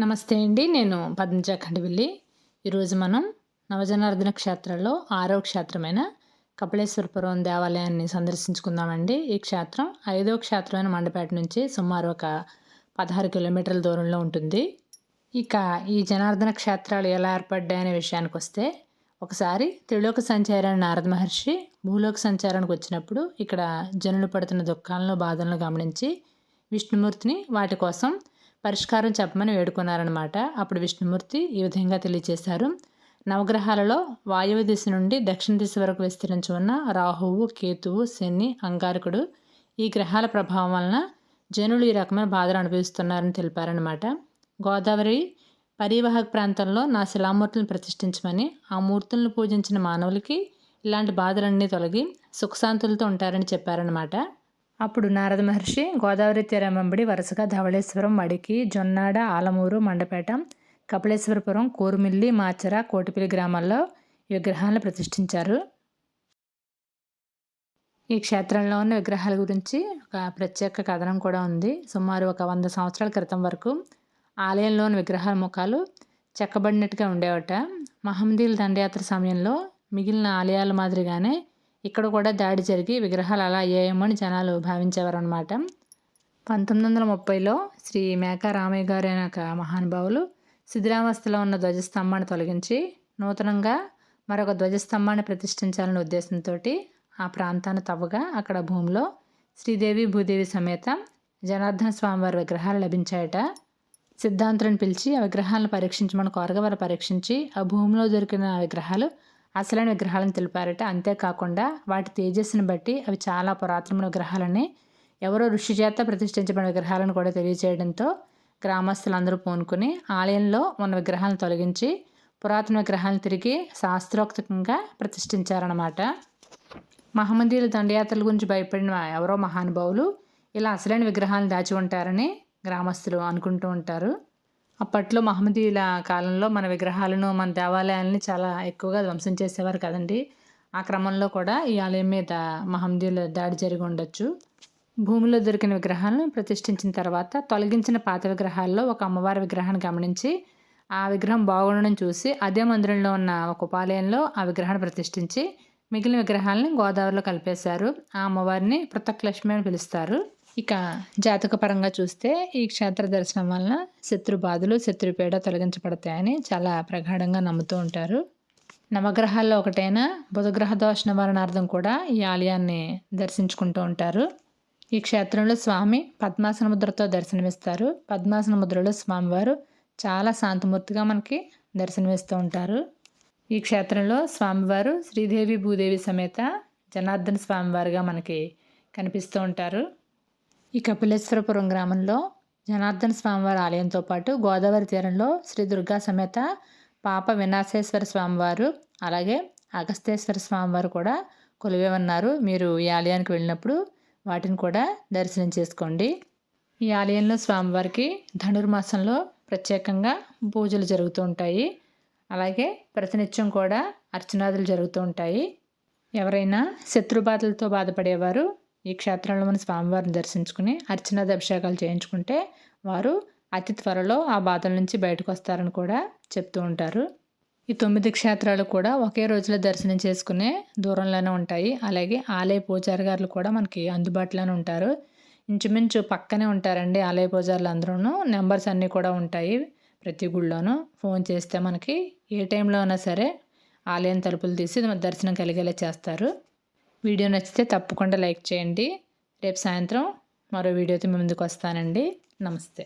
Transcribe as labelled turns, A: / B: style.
A: నమస్తే అండి నేను పద్మజ ఖండవిల్లి ఈరోజు మనం నవజనార్దన క్షేత్రంలో ఆరో క్షేత్రమైన కపిలేశ్వరపురం దేవాలయాన్ని సందర్శించుకుందామండి. ఈ క్షేత్రం ఐదో క్షేత్రమైన మండపేట నుంచి సుమారు ఒక పదహారు కిలోమీటర్ల దూరంలో ఉంటుంది. ఇక ఈ జనార్దన క్షేత్రాలు ఎలా ఏర్పడ్డాయనే విషయానికి వస్తే ఒకసారి త్రిలోక సంచారాన్ని నారద మహర్షి భూలోక సంచారానికి వచ్చినప్పుడు ఇక్కడ జనులు పడుతున్న దుఃఖాలను బాధలను గమనించి విష్ణుమూర్తిని వాటి కోసం పరిష్కారం చెప్పమని వేడుకున్నారనమాట అప్పుడు విష్ణుమూర్తి ఈ విధంగా తెలియజేశారు. నవగ్రహాలలో వాయువ్య దిశ నుండి దక్షిణ దిశ వరకు విస్తరించి ఉన్న రాహువు కేతువు శని అంగారకుడు ఈ గ్రహాల ప్రభావం వలన జనులు ఈ రకమైన బాధలు అనుభవిస్తున్నారని తెలిపారనమాట గోదావరి పరివాహక ప్రాంతంలో నా శిలామూర్తులను ప్రతిష్ఠించమని ఆ మూర్తులను పూజించిన మానవులకి ఇలాంటి బాధలన్నీ తొలగి సుఖశాంతులతో ఉంటారని చెప్పారనమాట అప్పుడు నారద మహర్షి గోదావరి తీరం వెంబడి వరుసగా ధవళేశ్వరం మడికి జొన్నాడ ఆలమూరు మండపేట కపిలేశ్వరపురం కోరుమిల్లి మాచర కోటిపిల్లి గ్రామాల్లో ఈ విగ్రహాలను ప్రతిష్ఠించారు. ఈ క్షేత్రంలో ఉన్న విగ్రహాల గురించి ఒక ప్రత్యేక కథనం కూడా ఉంది. సుమారు ఒక వంద సంవత్సరాల క్రితం వరకు ఆలయంలోని విగ్రహాల ముఖాలు చెక్కబడినట్టుగా ఉండేవట. మహమ్మదీల దండయాత్ర సమయంలో మిగిలిన ఆలయాల మాదిరిగానే ఇక్కడ కూడా దాడి జరిగి విగ్రహాలు అలా అయ్యాయేమో అని జనాలు భావించేవారు అనమాట పంతొమ్మిది వందల ముప్పైలో శ్రీ మేకా రామయ్య గారు అయిన ఒక మహానుభావులు శిథిలావస్థలో ఉన్న ధ్వజస్తంభాన్ని తొలగించి నూతనంగా మరొక ధ్వజస్తంభాన్ని ప్రతిష్ఠించాలనే ఉద్దేశంతో ఆ ప్రాంతాన్ని తవ్వగా అక్కడ భూమిలో శ్రీదేవి భూదేవి సమేత జనార్దన స్వామివారి విగ్రహాలు లభించాయట. సిద్ధాంతులను పిలిచి ఆ విగ్రహాలను పరీక్షించమని కోరగా వారు పరీక్షించి ఆ భూమిలో దొరికిన విగ్రహాలు అసలైన విగ్రహాలను తెలిపారట. అంతేకాకుండా వాటి తేజస్సును బట్టి అవి చాలా పురాతనమైన విగ్రహాలని ఎవరో ఋషి చేత ప్రతిష్ఠించబడిన విగ్రహాలను కూడా తెలియజేయడంతో గ్రామస్తులందరూ పూనుకుని ఆలయంలో ఉన్న విగ్రహాలను తొలగించి పురాతన విగ్రహాలను తిరిగి శాస్త్రోక్తంగా ప్రతిష్ఠించారన్నమాట. మహమ్మదీయుల దండయాత్రల గురించి భయపడిన ఎవరో మహానుభావులు ఇలా అసలైన విగ్రహాలను దాచి ఉంటారని గ్రామస్తులు అనుకుంటూ ఉంటారు. అప్పట్లో మహమ్మదీయుల కాలంలో మన విగ్రహాలను మన దేవాలయాలని చాలా ఎక్కువగా ధ్వంసం చేసేవారు కదండి. ఆ క్రమంలో కూడా ఈ ఆలయం మీద మహమ్మదీయుల దాడి జరిగి ఉండొచ్చు. భూమిలో దొరికిన విగ్రహాలను ప్రతిష్ఠించిన తర్వాత తొలగించిన పాత విగ్రహాల్లో ఒక అమ్మవారి విగ్రహాన్ని గమనించి ఆ విగ్రహం బాగుండడం చూసి అదే మందిరంలో ఉన్న ఒక ఉపాలయంలో ఆ విగ్రహాన్ని ప్రతిష్ఠించి మిగిలిన విగ్రహాలని గోదావరిలో కలిపేశారు. ఆ అమ్మవారిని పృథక్ లక్ష్మి అని పిలుస్తారు. ఇక జాతకపరంగా చూస్తే ఈ క్షేత్ర దర్శనం వలన శత్రు బాధలు శత్రుపేడ తొలగించబడతాయని చాలా ప్రగాఢంగా నమ్ముతూ ఉంటారు. నవగ్రహాల్లో ఒకటైన బుధగ్రహ దోష నివారణార్థం కూడా ఈ ఆలయాన్ని దర్శించుకుంటూ ఉంటారు. ఈ క్షేత్రంలో స్వామి పద్మాసన ముద్రతో దర్శనమిస్తారు. పద్మాసన ముద్రలో స్వామివారు చాలా శాంతమూర్తిగా మనకి దర్శనమిస్తూ ఉంటారు. ఈ క్షేత్రంలో స్వామివారు శ్రీదేవి భూదేవి సమేత జనార్దన స్వామివారుగా మనకి కనిపిస్తూ ఉంటారు. ఈ కపిలేశ్వరపురం గ్రామంలో జనార్దన స్వామివారి ఆలయంతో పాటు గోదావరి తీరంలో శ్రీ దుర్గా సమేత పాప వినాశేశ్వర స్వామివారు అలాగే అగస్తేశ్వర స్వామివారు కూడా కొలివే ఉన్నారు. మీరు ఈ ఆలయానికి వెళ్ళినప్పుడు వాటిని కూడా దర్శనం చేసుకోండి. ఈ ఆలయంలో స్వామివారికి ధనుర్మాసంలో ప్రత్యేకంగా పూజలు జరుగుతూ ఉంటాయి. అలాగే ప్రతినిత్యం కూడా అర్చనాదులు జరుగుతూ ఉంటాయి. ఎవరైనా శత్రుబాధలతో బాధపడేవారు ఈ క్షేత్రంలో మన స్వామివారిని దర్శించుకుని అర్చనాది అభిషేకాలు చేయించుకుంటే వారు అతి త్వరలో ఆ బాధల నుంచి బయటకు వస్తారని కూడా చెప్తూ ఉంటారు. ఈ తొమ్మిది క్షేత్రాలు కూడా ఒకే రోజులో దర్శనం చేసుకునే దూరంలోనే ఉంటాయి. అలాగే ఆలయ పూజారి గారులు కూడా మనకి అందుబాటులోనే ఉంటారు. ఇంచుమించు పక్కనే ఉంటారండి ఆలయ పూజారులు అందరూ నెంబర్స్ అన్నీ కూడా ఉంటాయి ప్రతి గుళ్ళోనూ. ఫోన్ చేస్తే మనకి ఏ టైంలో అయినా సరే ఆలయం తలుపులు తీసి దర్శనం కలిగేలా చేస్తారు. వీడియో నచ్చితే తప్పకుండా లైక్ చేయండి. రేపు సాయంత్రం మరో వీడియోతో ముందుకు వస్తానండి. నమస్తే.